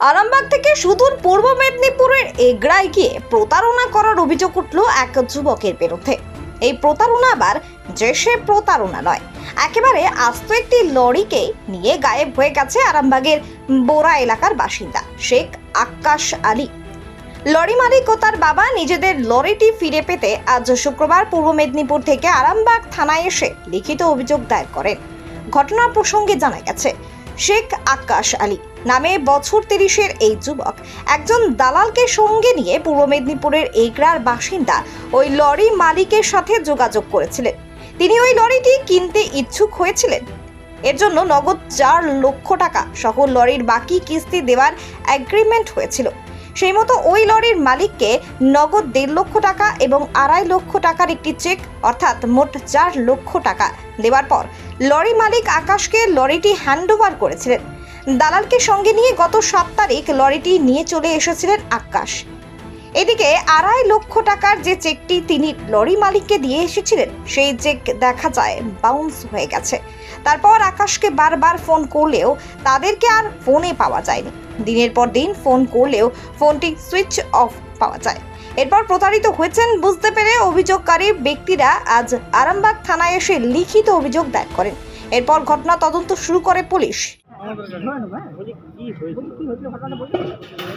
আরামবাগ থেকে সুদূর পূর্ব মেদিনীপুরের এগড়ায় গিয়ে প্রতারণা করার অভিযোগ উঠল এক যুবকের বিরুদ্ধে। এই প্রতারণা আবার যে প্রতারণা নয়, একেবারে আস্ত একটি লরিকে নিয়ে গায়েব হয়ে গেছে আরামবাগের বোরা এলাকার বাসিন্দা শেখ আকাশ আলী। লরি মালিক ও তার বাবা নিজেদের লরিটি ফিরে পেতে আজ শুক্রবার পূর্ব মেদিনীপুর থেকে আরামবাগ থানায় এসে লিখিত অভিযোগ দায়ের করেন। ঘটনার প্রসঙ্গে জানা গেছে, শেখ আকাশ আলী নামে বছর তিরিশের এই যুবক। একজন দালালকে সঙ্গে নিয়ে পূর্ব মেদিনীপুরের এগরার বাসিন্দা ওই লরি মালিকের সাথে যোগাযোগ করেছিলেন। তিনি ওই লরিটি কিনতে ইচ্ছুক হয়েছিলেন। এর জন্য নগদ চার লক্ষ টাকা সহ লরির বাকি কিস্তি দেওয়ার অ্যাগ্রিমেন্ট হয়েছিল। সেই মতো ওই লরির মালিককে নগদ দেড় লক্ষ টাকা এবং আড়াই লক্ষ টাকার একটি চেক, অর্থাৎ মোট চার লক্ষ টাকা দেওয়ার পর লরি মালিক আকাশকে লরিটি হ্যান্ডওভার করেছিলেন। দালালকে সঙ্গে নিয়ে গত সাত তারিখ লরিটি নিয়ে চলে এসেছিলেন আকাশ। এদিকে আড়াই লক্ষ টাকার যে চেকটি তিনি লরি মালিককে দিয়ে এসেছিলেন, সেই চেক দেখা যায় বাউন্স হয়ে গেছে। তারপর আকাশকে বারবার ফোন করলেও তাদেরকে আর ফোনে পাওয়া যায়নি। দিনের পর দিন ফোন করলেও ফোনটি সুইচ অফ পাওয়া যায়। এরপর প্রতারিত হয়েছেন বুঝতে পেরে অভিযোগকারী ব্যক্তিরা আজ আরামবাগ থানায় এসে লিখিত অভিযোগ দায়ের করেন। এরপর ঘটনা তদন্ত শুরু করে পুলিশ। কি কি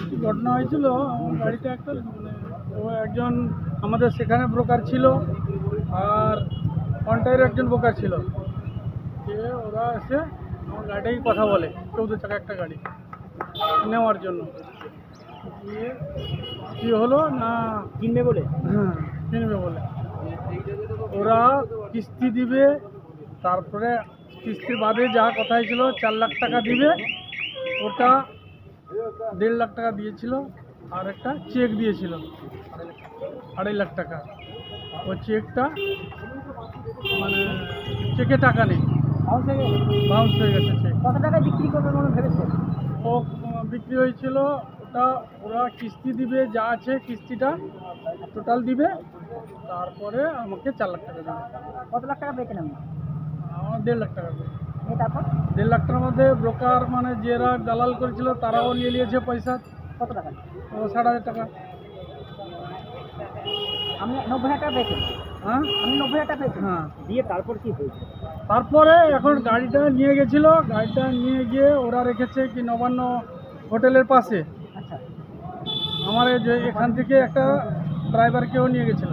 কি ঘটনা হয়েছিল আমার গাড়িতে একটা মানে ও একজন আমাদের সেখানে ব্রোকার ছিল আর কন্টাইয়ের একজন ব্রোকার ছিল। যে ওরা এসে আমার গাড়িটাই কথা বলে চৌদ্দ চাকা একটা গাড়ি নেওয়ার জন্য। দিয়ে কী হলো না কিনবে বলে? হ্যাঁ কিনবে বলে। ওরা কিস্তি দিবে তারপরে কিস্তির বাদে যা কথা ছিল চার লাখ টাকা দিবে। ওটা দেড় লাখ টাকা দিয়েছিল আর একটা চেক দিয়েছিল আড়াই লাখ টাকা। ওই চেকটা মানে চেকে টাকা নেই। বাউন্স হয়ে গেছে? চেক কত টাকায় বিক্রি করবে মনে ভেবেছে ও বিক্রি হয়েছিল ওটা ওরা কিস্তি দিবে যা আছে কিস্তিটা টোটাল দিবে তারপরে আমাকে চার লাখ টাকা দেবে। কত লাখ টাকা পেয়েছেন আমার দেড় লাখ টাকা তারপর? দেড় লাখ টাকার মধ্যে ব্রোকার মানে যারা দালাল করেছিল তারাও নিয়ে নিয়েছে পয়সা। কত টাকা? ও ষাট হাজার টাকা। আপনি নব্বই হাজার টাকা পেয়েছেন হ্যাঁ? আপনি নব্বই হাজার টাকা পেয়েছেন হ্যাঁ। দিয়ে তারপর কি হয়েছে? তারপরে এখন গাড়িটা নিয়ে গেছিল গাড়িটা নিয়ে গিয়ে ওরা রেখেছে কি নবান্ন হোটেলের পাশে। আচ্ছা। আমার এখান থেকে একটা ড্রাইভারকেও নিয়ে গেছিল।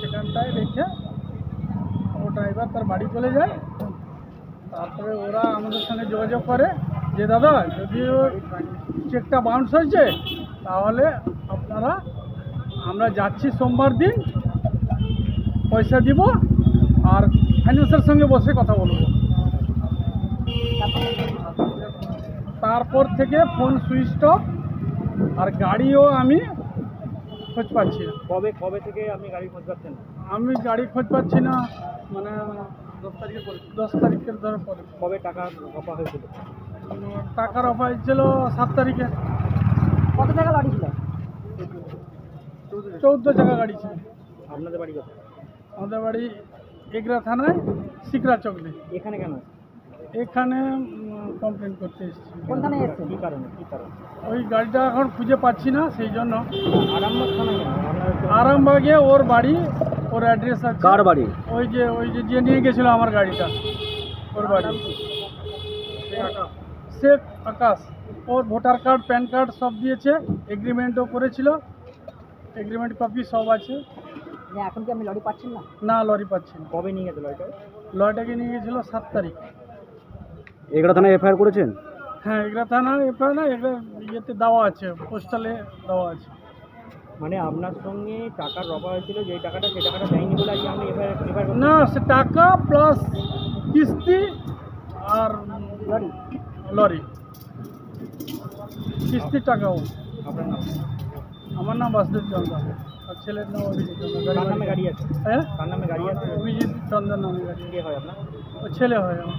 সেখানটায় রেখে ড্রাইভার তার বাড়ি চলে যায়। তারপরে ওরা আমাদের সঙ্গে যোগাযোগ করে যে, দাদা যদি চেকটা বাউন্স হয়েছে, তাহলে আপনারা, আমরা যাচ্ছি সোমবার দিন, পয়সা দিব আর ফাইন্যান্সের সঙ্গে বসে কথা বলব। তারপর থেকে ফোন সুইচ অফ আর গাড়িও আমি খোঁজ পাচ্ছি না। কবে কবে থেকে আপনি গাড়ি খোঁজ পাচ্ছেন? আমি গাড়ি খোঁজ পাচ্ছি না মানে দশ তারিখে দশ তারিখের ধরে পরে। কবে টাকা রফা হয়েছিল? টাকার অফার ছিল সাত তারিখে। কত টাকা লরি ছিল? চৌদ্দ টাকা গাড়ি ছিল। আপনাদের বাড়ি কোথায়? আমাদের বাড়ি এগরা থানায় সিকরা চকলে। এখানে কেন? এখানে কমপ্লেন করতে এসেছি। কোন থানায় এসেছেন? কী কারণে? কী কারণে? ওই গাড়িটা এখন খুঁজে পাচ্ছি না সেই জন্য। আরামবাগ থানায় আরামবাগে ওর বাড়ি ওর অ্যাড্রেস আছে। কার বাড়ি? ওই যে ওই যে যে নিয়ে গেছিল আমার গাড়িটা ওর বাড়ি। শেখ আকাশ? ওর ভোটার কার্ড প্যান কার্ড সব দিয়েছে এগ্রিমেন্টও করেছিল। এগ্রিমেন্ট কপি সব আছে। মানে এখন কি আপনি লরি পাচ্ছেন না? না লরি পাচ্ছি না। কবে নিয়ে গেছে লরিটা? লরিটাকে নিয়ে গেছিল সাত তারিখ। এগুলো থানায় এফআইআর করেছেন? হ্যাঁ এগুলো থানা এরপরে না এগুলো ইয়েতে দেওয়া আছে পোস্টালে দেওয়া আছে। মানে আপনার সঙ্গে টাকার রফা হয়েছিল যে টাকাটা সেই টাকাটা দেয়নি বলে আজকে আপনি এফআইআর এফআইআর না সে টাকা প্লাস কিস্তি আর লরি? লরি। কিস্তির টাকাও। আপনার নাম? আমার নাম বাসুদেব চন্দ্র। আর ছেলের নাম অভিজিৎ চন্দ্র। কার নামে গাড়ি আছে? হ্যাঁ? তার নামে গাড়ি আছে? অভিজিৎ চন্দ্র নামে গাড়ি। কে হয় আপনার? ও ছেলে হয় আমার।